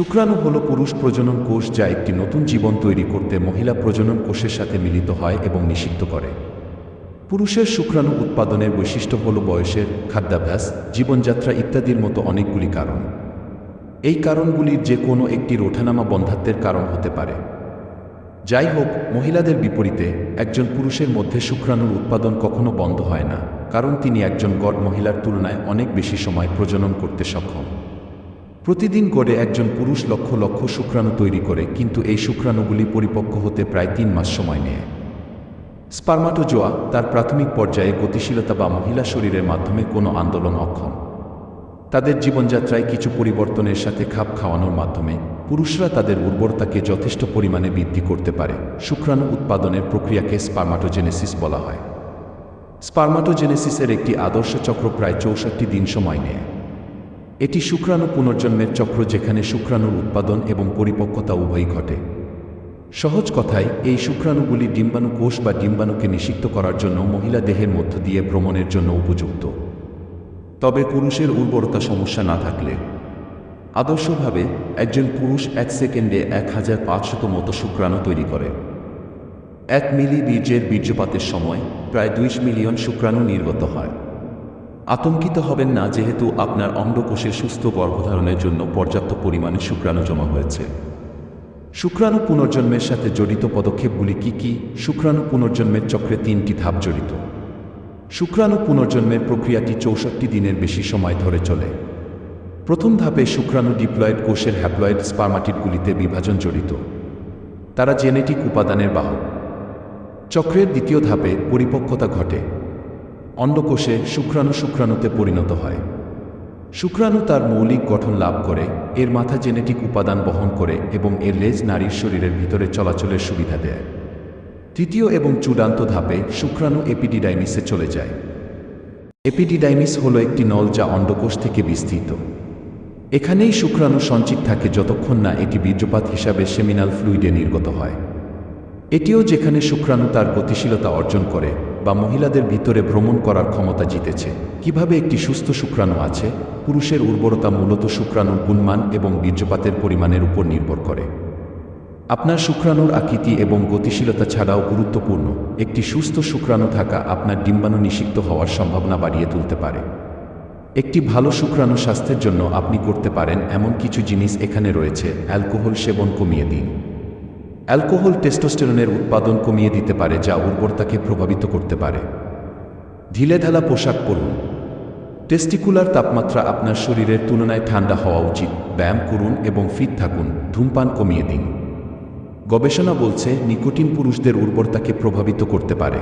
শুক্রাণু হল পুরুষ প্রজনন কোষ যা একটি নতুন জীবন তৈরি করতে মহিলা প্রজনন কোষের সাথে মিলিত হয় এবং নিষিদ্ধ করে। পুরুষের শুক্রাণু উৎপাদনের বৈশিষ্ট্য হল বয়সের, খাদ্যাভ্যাস, জীবনযাত্রা ইত্যাদির মতো অনেকগুলি কারণ। এই কারণগুলির যে কোনো একটির ওঠানামা বন্ধাত্বের কারণ হতে পারে। যাই হোক, মহিলাদের বিপরীতে একজন পুরুষের মধ্যে শুক্রাণুর উৎপাদন কখনো বন্ধ হয় না, কারণ তিনি একজন গড় মহিলার তুলনায় অনেক বেশি সময় প্রজনন করতে সক্ষম। প্রতিদিন গড়ে একজন পুরুষ লক্ষ লক্ষ শুক্রাণু তৈরি করে, কিন্তু এই শুক্রাণুগুলি পরিপক্ক হতে প্রায় তিন মাস সময় নেয়। স্পার্মাটোজোয়া তার প্রাথমিক পর্যায়ে গতিশীলতা বা মহিলা শরীরের মাধ্যমে কোনো আন্দোলন অক্ষম। তাদের জীবনযাত্রায় কিছু পরিবর্তনের সাথে খাপ খাওয়ানোর মাধ্যমে পুরুষরা তাদের উর্বরতাকে যথেষ্ট পরিমাণে বৃদ্ধি করতে পারে, শুক্রাণু উৎপাদনের প্রক্রিয়াকে স্পার্মাটোজেনেসিস বলা হয়। স্পার্মাটোজেনেসিসের একটি আদর্শ চক্র প্রায় চৌষট্টি দিন সময় নেয়। এটি শুক্রাণু পুনর্জন্মের চক্র যেখানে শুক্রাণুর উৎপাদন এবং পরিপক্কতা উভয়ই ঘটে। সহজ কথায়, এই শুক্রাণুগুলি ডিম্বাণু কোষ বা ডিম্বাণুকে নিষিক্ত করার জন্য মহিলা দেহের মধ্য দিয়ে ভ্রমণের জন্য উপযুক্ত। তবে পুরুষের উর্বরতা সমস্যা না থাকলে। আদর্শভাবে, একজন পুরুষ এক সেকেন্ডে এক হাজার পাঁচশত মতো শুক্রাণু তৈরি করে। এক মিলি বীর্যের বীর্যপাতের সময় প্রায় দুইশ মিলিয়ন শুক্রাণু নির্গত হয়। আতঙ্কিত হবেন না, যেহেতু আপনার অন্ডকোষে সুস্থ গর্ভধারণের জন্য পর্যাপ্ত পরিমাণে শুক্রাণু জমা হয়েছে। শুক্রাণু পুনর্জন্মের সাথে জড়িত পদক্ষেপগুলি কি কি? শুক্রাণু পুনর্জন্মের চক্রে তিনটি ধাপ জড়িত। শুক্রাণু পুনর্জন্মের প্রক্রিয়াটি চৌষট্টি দিনের বেশি সময় ধরে চলে। প্রথম ধাপে শুক্রাণু ডিপ্লয়েড কোষের হ্যাপ্লয়েড স্পার্মাটিডগুলিতে বিভাজন জড়িত। তারা জেনেটিক উপাদানের বাহক। চক্রের দ্বিতীয় ধাপে পরিপক্কতা ঘটে। অন্ডকোষে শুক্রাণু শুক্রাণুতে পরিণত হয়। শুক্রাণু তার মৌলিক গঠন লাভ করে, এর মাথা জেনেটিক উপাদান বহন করে এবং এর লেজ নারীর শরীরের ভিতরে চলাচলের সুবিধা দেয়। তৃতীয় এবং চূড়ান্ত ধাপে শুক্রাণু এপিডিডাইমিসে চলে যায়। এপিডিডাইমিস হল একটি নল যা অন্ডকোষ থেকে বিস্তৃত। এখানেই শুক্রাণু সঞ্চিত থাকে যতক্ষণ না এটি বীর্যপাত হিসাবে সেমিনাল ফ্লুইডে নির্গত হয়। এটিও যেখানে শুক্রাণু তার গতিশীলতা অর্জন করে বা মহিলাদের ভিতরে ভ্রমণ করার ক্ষমতা জিতেছে। কীভাবে একটি সুস্থ শুক্রাণু আছে? পুরুষের উর্বরতা মূলত শুক্রাণুর গুণমান এবং বীর্যপাতের পরিমাণের উপর নির্ভর করে। আপনার শুক্রাণুর আকৃতি এবং গতিশীলতা ছাড়াও গুরুত্বপূর্ণ। একটি সুস্থ শুক্রাণু থাকা আপনার ডিম্বাণু নিষিক্ত হওয়ার সম্ভাবনা বাড়িয়ে তুলতে পারে। একটি ভালো শুক্রাণু স্বাস্থ্যের জন্য আপনি করতে পারেন এমন কিছু জিনিস এখানে রয়েছে। অ্যালকোহল সেবন কমিয়ে দিন। অ্যালকোহল টেস্টোস্টেরনের উৎপাদন কমিয়ে দিতে পারে, যা উর্বরতাকে প্রভাবিত করতে পারে। ঢিলেঢালা পোশাক পরুন। টেস্টিকুলার তাপমাত্রা আপনার শরীরের তুলনায় ঠান্ডা হওয়া উচিত। ব্যায়াম করুন এবং ফিট থাকুন। ধূমপান কমিয়ে দিন। গবেষণা বলছে, নিকোটিন পুরুষদের উর্বরতাকে প্রভাবিত করতে পারে।